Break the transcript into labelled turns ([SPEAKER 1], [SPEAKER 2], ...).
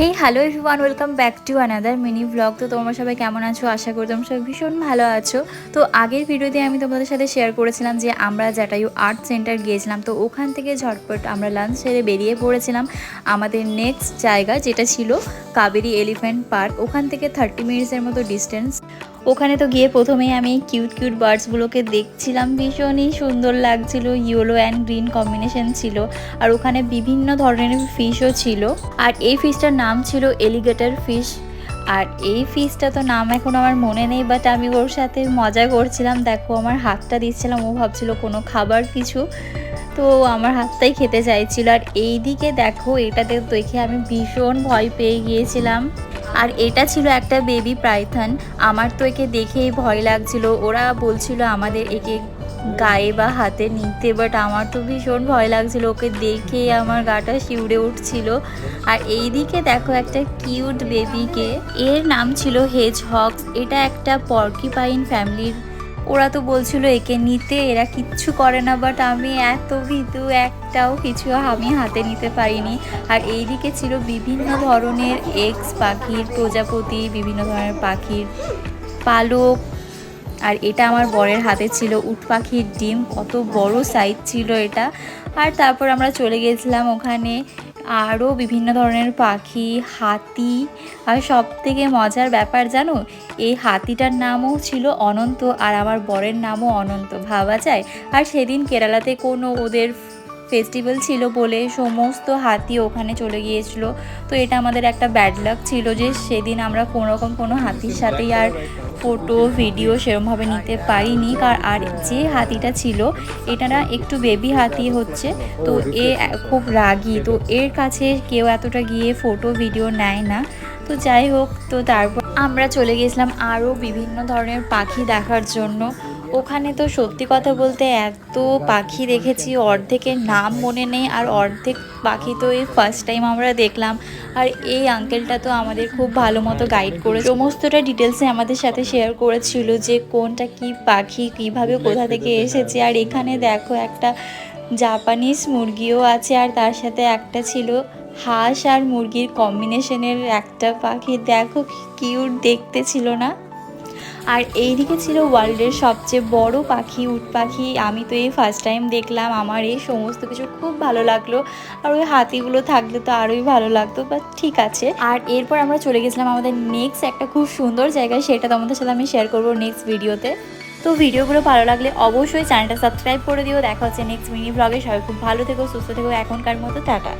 [SPEAKER 1] Hey hello everyone welcome back to another mini blog তো তোমরা সবাই কেমন আছো? আশা করি তোমরা সবাই ভীষণ ভালো আছো। তো আগের ভিডিওতে আমি তোমাদের সাথে শেয়ার করেছিলাম যে আমরা জাটায়ু আর্ট সেন্টার গিয়েছিলাম। তো ওখান থেকে ঝটপট আমরা লাঞ্চ সেরে বেরিয়ে পড়েছিলাম। আমাদের নেক্সট জায়গা যেটা ছিল কাবেরি এলিফ্যান্ট পার্ক ওখান থেকে থার্টি মিনিটসের মতো ডিস্টেন্স ওখানে তো গিয়ে প্রথমেই আমি কিউট কিউট বার্ডসগুলোকে দেখছিলাম, ভীষণই সুন্দর লাগছিল ইয়েলো অ্যান্ড গ্রিন কম্বিনেশন ছিল, আর ওখানে বিভিন্ন ধরনের ফিশও ছিল, আর এই ফিশটার নাম ছিল এলিগেটর ফিশ আর এই ফিশটা তো নাম এখন আমার মনে নেই বাট আমি ওর সাথে মজা করছিলাম, দেখো আমার হাতটা দিচ্ছিলাম, ও ভাবছিল কোনো খাবার কিছু, তো আমার হাতটাই খেতে চাইছিল, আর এই দিকে দেখো এটাতে দেখে আমি ভীষণ ভয় পেয়ে গিয়েছিলাম। আর এটা ছিল একটা বেবি প্রাইথন আমার তো একে দেখেই ভয় লাগছিল। ওরা বলছিল আমাদের একে গায়ে বা হাতে নিতে বাট আমার তো ভীষণ ভয় লাগছিল। ওকে দেখে আমার গাটা শিউড়ে উঠছিল। আর এই দিকে দেখো একটা কিউট বেবিকে এর নাম ছিল হেজ হক এটা একটা পর্কিপাইন ফ্যামিলির ওরা তো বলছিল, একে নিতে, এরা কিচ্ছু করে না বাট আমি এত ভীতু, একটাও কিছু আমি হাতে নিতে পারিনি। আর এইদিকে ছিল বিভিন্ন ধরনের এক্স পাখির প্রজাপতি, বিভিন্ন ধরনের পাখির পালক, আর এটা আমার বরের হাতে ছিল। উট পাখির ডিম কত বড় সাইজ ছিল এটা। আর তারপর আমরা চলে গেছিলাম ওখানে। আরও বিভিন্ন ধরনের পাখি, হাতি আর সব থেকে মজার ব্যাপার জানো, এই হাতিটার নামও ছিল অনন্ত আর আমার বরের নামও অনন্ত ভাবা যায়। আর সেদিন কেরালাতে কোনো ওদের ফেস্টিভ্যাল ছিল বলে সমস্ত হাতি ওখানে চলে গিয়েছিল। তো এটা আমাদের একটা ব্যাড লাক ছিল যে সেদিন আমরা কোনো রকম কোনো হাতির সাথেই আর ফটো ভিডিও সেরমভাবে নিতে পারিনি। কার, আর যে হাতিটা ছিল, এটা না একটু বেবি হাতি হচ্ছে। তো এ খুব রাগী। তো এর কাছে কেউ এতটা গিয়ে ফটো ভিডিও নেয় না। তো যাই হোক, তো তারপর আমরা চলে গেছিলাম আরও বিভিন্ন ধরনের পাখি দেখার জন্য। ওখানে তো সত্যি কথা বলতে এত পাখি দেখেছি, অর্ধেকের নাম মনে নেই আর অর্ধেক পাখি তো এই ফার্স্ট টাইম আমরা দেখলাম। আর এই আঙ্কেলটা তো আমাদের খুব ভালো মতো গাইড করে সমস্তটা ডিটেলসে আমাদের সাথে শেয়ার করেছিল যে কোনটা কি পাখি, কীভাবে কোথা থেকে এসেছে। আর এখানে দেখো একটা জাপানিজ মুরগিও আছে আর তার সাথে একটা ছিল হাঁস আর মুরগির কম্বিনেশনের একটা পাখি। দেখো কিউট দেখতে ছিল না? আর এইদিকে ছিল ওয়ার্ল্ডের সবচেয়ে বড় পাখি, উট পাখি। আমি তো এই ফার্স্ট টাইম দেখলাম, আমার এই সমস্ত কিছু খুব ভালো লাগল। আর ওই হাতিগুলো থাকলে তো আরোই ভালো লাগতো বাট ঠিক আছে। আর এরপর আমরা চলে গেছিলাম আমাদের নেক্সট একটা খুব সুন্দর জায়গায়, সেটা তোমাদের সাথে আমি শেয়ার করব নেক্সট ভিডিওতে তো ভিডিওগুলো ভালো লাগলে অবশ্যই চ্যানেলটা সাবস্ক্রাইব করে দিও। দেখা হচ্ছে নেক্সট মিনি ব্লগে সবাই খুব ভালো থেকো, সুস্থ থেকো, এখনকার মতো, টাটা।